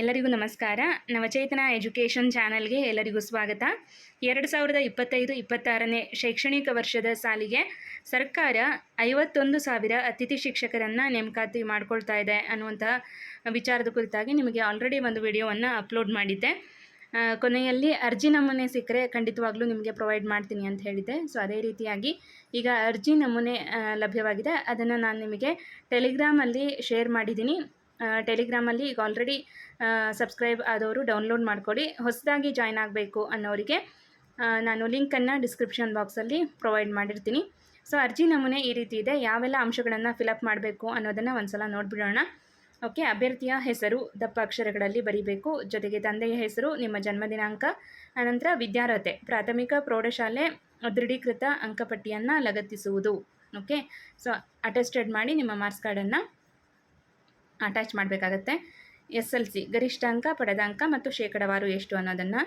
ಎಲ್ಲರಿಗೂ ನಮಸ್ಕಾರ. ನವಚೇತನ ಎಜುಕೇಷನ್ ಚಾನಲ್ಗೆ ಎಲ್ಲರಿಗೂ ಸ್ವಾಗತ. ಎರಡು ಸಾವಿರದ ಇಪ್ಪತ್ತೈದು ಇಪ್ಪತ್ತಾರನೇ ಶೈಕ್ಷಣಿಕ ವರ್ಷದ ಸಾಲಿಗೆ ಸರ್ಕಾರ ಐವತ್ತೊಂದು ಸಾವಿರ ಅತಿಥಿ ಶಿಕ್ಷಕರನ್ನು ನೇಮಕಾತಿ ಮಾಡ್ಕೊಳ್ತಾ ಇದೆ ಅನ್ನುವಂತಹ ವಿಚಾರದ ಕುರಿತಾಗಿ ನಿಮಗೆ ಆಲ್ರೆಡಿ ಒಂದು ವಿಡಿಯೋವನ್ನು ಅಪ್ಲೋಡ್ ಮಾಡಿದ್ದೆ. ಕೊನೆಯಲ್ಲಿ ಅರ್ಜಿ ನಮೂನೆ ಸಿಕ್ಕರೆ ಖಂಡಿತವಾಗ್ಲೂ ನಿಮಗೆ ಪ್ರೊವೈಡ್ ಮಾಡ್ತೀನಿ ಅಂತ ಹೇಳಿದ್ದೆ. ಸೊ ಅದೇ ರೀತಿಯಾಗಿ ಈಗ ಅರ್ಜಿ ನಮೂನೆ ಲಭ್ಯವಾಗಿದೆ. ಅದನ್ನು ನಾನು ನಿಮಗೆ ಟೆಲಿಗ್ರಾಮಲ್ಲಿ ಶೇರ್ ಮಾಡಿದ್ದೀನಿ. ಟೆಲಿಗ್ರಾಮಲ್ಲಿ ಈಗ ಆಲ್ರೆಡಿ ಸಬ್ಸ್ಕ್ರೈಬ್ ಆದವರು ಡೌನ್ಲೋಡ್ ಮಾಡ್ಕೊಳ್ಳಿ. ಹೊಸದಾಗಿ ಜಾಯ್ನ್ ಆಗಬೇಕು ಅನ್ನೋರಿಗೆ ನಾನು ಲಿಂಕನ್ನು ಡಿಸ್ಕ್ರಿಪ್ಷನ್ ಬಾಕ್ಸಲ್ಲಿ ಪ್ರೊವೈಡ್ ಮಾಡಿರ್ತೀನಿ. ಸೊ ಅರ್ಜಿ ನಮೂನೆ ಈ ರೀತಿ ಇದೆ. ಯಾವೆಲ್ಲ ಅಂಶಗಳನ್ನು ಫಿಲಪ್ ಮಾಡಬೇಕು ಅನ್ನೋದನ್ನು ಒಂದ್ಸಲ ನೋಡಿಬಿಡೋಣ. ಓಕೆ ಅಭ್ಯರ್ಥಿಯ ಹೆಸರು ದಪ್ಪ ಅಕ್ಷರಗಳಲ್ಲಿ ಬರೀಬೇಕು. ಜೊತೆಗೆ ತಂದೆಯ ಹೆಸರು, ನಿಮ್ಮ ಜನ್ಮ ದಿನಾಂಕ ಅನಂತರ ವಿದ್ಯಾರ್ಹತೆ, ಪ್ರಾಥಮಿಕ ಪ್ರೌಢಶಾಲೆ, ದೃಢೀಕೃತ ಅಂಕಪಟ್ಟಿಯನ್ನು ಲಗತ್ತಿಸುವುದು. ಓಕೆ ಸೊ ಅಟೆಸ್ಟೆಡ್ ಮಾಡಿ ನಿಮ್ಮ ಮಾರ್ಕ್ಸ್ ಕಾರ್ಡನ್ನು ಅಟ್ಯಾಚ್ ಮಾಡಬೇಕಾಗತ್ತೆ. ಎಸ್ ಎಲ್ ಸಿ ಗರಿಷ್ಠ ಅಂಕ ಪಡೆದ ಅಂಕ ಮತ್ತು ಶೇಕಡವಾರು ಎಷ್ಟು ಅನ್ನೋದನ್ನು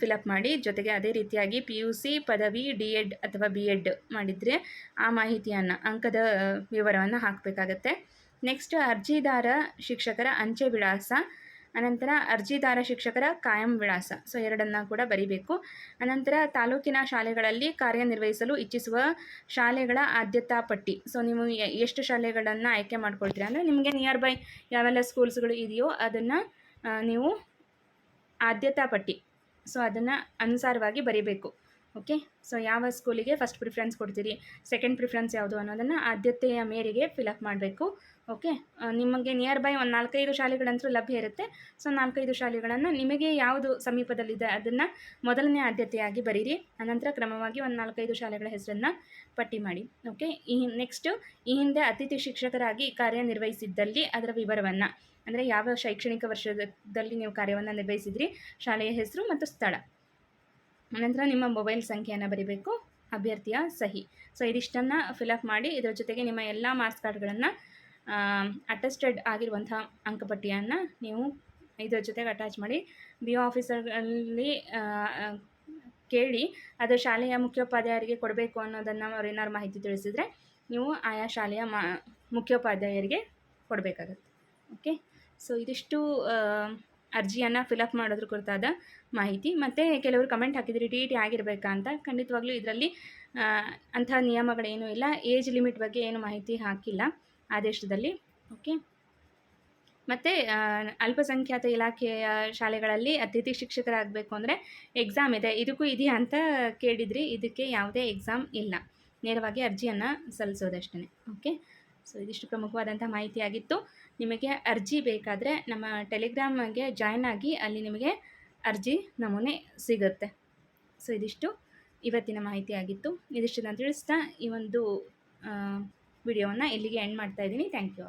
ಫಿಲಪ್ ಮಾಡಿ, ಜೊತೆಗೆ ಅದೇ ರೀತಿಯಾಗಿ ಪಿ ಯು ಸಿ ಪದವಿ ಡಿ ಎಡ್ ಅಥವಾ ಬಿ ಎಡ್ ಮಾಡಿದರೆ ಆ ಮಾಹಿತಿಯನ್ನು, ಅಂಕದ, ವಿವರವನ್ನು ಹಾಕಬೇಕಾಗತ್ತೆ. ನೆಕ್ಸ್ಟ್ ಅರ್ಜಿದಾರ ಶಿಕ್ಷಕರ ಅಂಚೆ ವಿಳಾಸ ಅನಂತರ ಅರ್ಜಿದಾರ ಶಿಕ್ಷಕರ ಕಾಯಂ ವಿಳಾಸ. ಸೊ, ಎರಡನ್ನು ಕೂಡ ಬರಿಬೇಕು. ಅನಂತರ ತಾಲೂಕಿನ ಶಾಲೆಗಳಲ್ಲಿ ಕಾರ್ಯನಿರ್ವಹಿಸಲು ಇಚ್ಛಿಸುವ ಶಾಲೆಗಳ ಆದ್ಯತಾ ಪಟ್ಟಿ. ಸೊ, ನೀವು ಎಷ್ಟು ಶಾಲೆಗಳನ್ನು ಆಯ್ಕೆ ಮಾಡ್ಕೊಳ್ತೀರಾ? ಅಂದರೆ ನಿಮಗೆ ನಿಯರ್ ಬೈ ಯಾವೆಲ್ಲ ಸ್ಕೂಲ್ಸ್ಗಳು ಇದೆಯೋ ಅದನ್ನು ನೀವು ಆದ್ಯತಾ ಪಟ್ಟಿ. ಸೊ, ಅದನ್ನು ಅನುಸಾರವಾಗಿ ಬರೀಬೇಕು. ಓಕೆ ಸೊ ಯಾವ ಸ್ಕೂಲಿಗೆ ಫಸ್ಟ್ ಪ್ರಿಫರೆನ್ಸ್ ಕೊಡ್ತೀರಿ? ಸೆಕೆಂಡ್ ಪ್ರಿಫರೆನ್ಸ್ ಯಾವುದು ಅನ್ನೋದನ್ನು ಆದ್ಯತೆಯ ಮೇರೆಗೆ ಫಿಲಪ್ ಮಾಡಬೇಕು. ಓಕೆ ನಿಮಗೆ ನಿಯರ್ ಬೈ ಒಂದು ನಾಲ್ಕೈದು ಶಾಲೆಗಳಂತೂ ಲಭ್ಯ ಇರುತ್ತೆ. ಸೊ ನಾಲ್ಕೈದು ಶಾಲೆಗಳನ್ನು ನಿಮಗೆ ಯಾವುದು ಸಮೀಪದಲ್ಲಿದೆ ಅದನ್ನು ಮೊದಲನೇ ಆದ್ಯತೆಯಾಗಿ ಬರೀರಿ. ಅನಂತರ ಕ್ರಮವಾಗಿ ಒಂದು ನಾಲ್ಕೈದು ಶಾಲೆಗಳ ಹೆಸರನ್ನು ಪಟ್ಟಿ ಮಾಡಿ. ಓಕೆ ಈ ನೆಕ್ಸ್ಟು ಈ ಹಿಂದೆ ಅತಿಥಿ ಶಿಕ್ಷಕರಾಗಿ ಕಾರ್ಯನಿರ್ವಹಿಸಿದ್ದಲ್ಲಿ ಅದರ ವಿವರವನ್ನು. ಅಂದರೆ ಯಾವ ಶೈಕ್ಷಣಿಕ ವರ್ಷದಲ್ಲಿ ನೀವು ಕಾರ್ಯವನ್ನು ನಿರ್ವಹಿಸಿದ್ರಿ? ಶಾಲೆಯ ಹೆಸರು ಮತ್ತು ಸ್ಥಳ. ಅನಂತರ ನಿಮ್ಮ ಮೊಬೈಲ್ ಸಂಖ್ಯೆಯನ್ನು ಬರೀಬೇಕು. ಅಭ್ಯರ್ಥಿಯ ಸಹಿ. ಸೊ ಇದಿಷ್ಟನ್ನು ಫಿಲಪ್ ಮಾಡಿ ಇದರ ಜೊತೆಗೆ ನಿಮ್ಮ ಎಲ್ಲ ಮಾರ್ಕ್ಸ್ ಕಾರ್ಡ್ಗಳನ್ನು ಅಟೆಸ್ಟೆಡ್ ಆಗಿರುವಂಥ ಅಂಕಪಟ್ಟಿಯನ್ನು ನೀವು ಇದರ ಜೊತೆಗೆ ಅಟ್ಯಾಚ್ ಮಾಡಿ ಬಿ ಆಫೀಸರ್ಗಳಲ್ಲಿ ಕೇಳಿ ಅದು ಶಾಲೆಯ ಮುಖ್ಯೋಪಾಧ್ಯಾಯರಿಗೆ ಕೊಡಬೇಕು ಅನ್ನೋದನ್ನು ಅವ್ರು ಏನಾದ್ರು ಮಾಹಿತಿ ತಿಳಿಸಿದರೆ ನೀವು ಆಯಾ ಶಾಲೆಯ ಮಾ, ಮುಖ್ಯೋಪಾಧ್ಯಾಯರಿಗೆ ಕೊಡಬೇಕಾಗತ್ತೆ. ಓಕೆ ಸೊ ಇದಿಷ್ಟು ಅರ್ಜಿಯನ್ನು ಫಿಲಪ್ ಮಾಡೋದ್ರ ಕುರಿತಾದ ಮಾಹಿತಿ. ಮತ್ತು ಕೆಲವರು ಕಮೆಂಟ್ ಹಾಕಿದ್ರಿ ಟಿ ಟಿ ಆಗಿರಬೇಕಾ ಅಂತ ಖಂಡಿತವಾಗ್ಲೂ ಇದರಲ್ಲಿ ಅಂಥ ನಿಯಮಗಳೇನೂ ಇಲ್ಲ. ಏಜ್ ಲಿಮಿಟ್ ಬಗ್ಗೆ ಏನು ಮಾಹಿತಿ ಹಾಕಿಲ್ಲ ಆದೇಶದಲ್ಲಿ. ಓಕೆ ಮತ್ತು ಅಲ್ಪಸಂಖ್ಯಾತ ಇಲಾಖೆಯ ಶಾಲೆಗಳಲ್ಲಿ ಅತಿಥಿ ಶಿಕ್ಷಕರಾಗಬೇಕು ಅಂದರೆ ಎಕ್ಸಾಮ್ ಇದೆ. ಇದಕ್ಕೂ ಇದೆಯಾ ಅಂತ ಕೇಳಿದ್ರಿ. ಇದಕ್ಕೆ ಯಾವುದೇ ಎಕ್ಸಾಮ್ ಇಲ್ಲ. ನೇರವಾಗಿ ಅರ್ಜಿಯನ್ನು ಸಲ್ಲಿಸೋದಷ್ಟೇ ಓಕೆ ಸೊ ಇದಿಷ್ಟು ಪ್ರಮುಖವಾದಂಥ ಮಾಹಿತಿಯಾಗಿತ್ತು. ನಿಮಗೆ ಅರ್ಜಿ ಬೇಕಾದರೆ ನಮ್ಮ ಟೆಲಿಗ್ರಾಮ್ಗೆ ಜಾಯ್ನ್ ಆಗಿ ಅಲ್ಲಿ ನಿಮಗೆ ಅರ್ಜಿ ನಮೂನೆ ಸಿಗುತ್ತೆ. ಸೊ ಇದಿಷ್ಟು ಇವತ್ತಿನ ಮಾಹಿತಿಯಾಗಿತ್ತು. ಇದಿಷ್ಟು ನಾನು ತಿಳಿಸ್ತಾ ಈ ಒಂದು ವಿಡಿಯೋವನ್ನು ಇಲ್ಲಿಗೆ ಎಂಡ್ ಮಾಡ್ತಾ ಇದ್ದೀನಿ. Thank you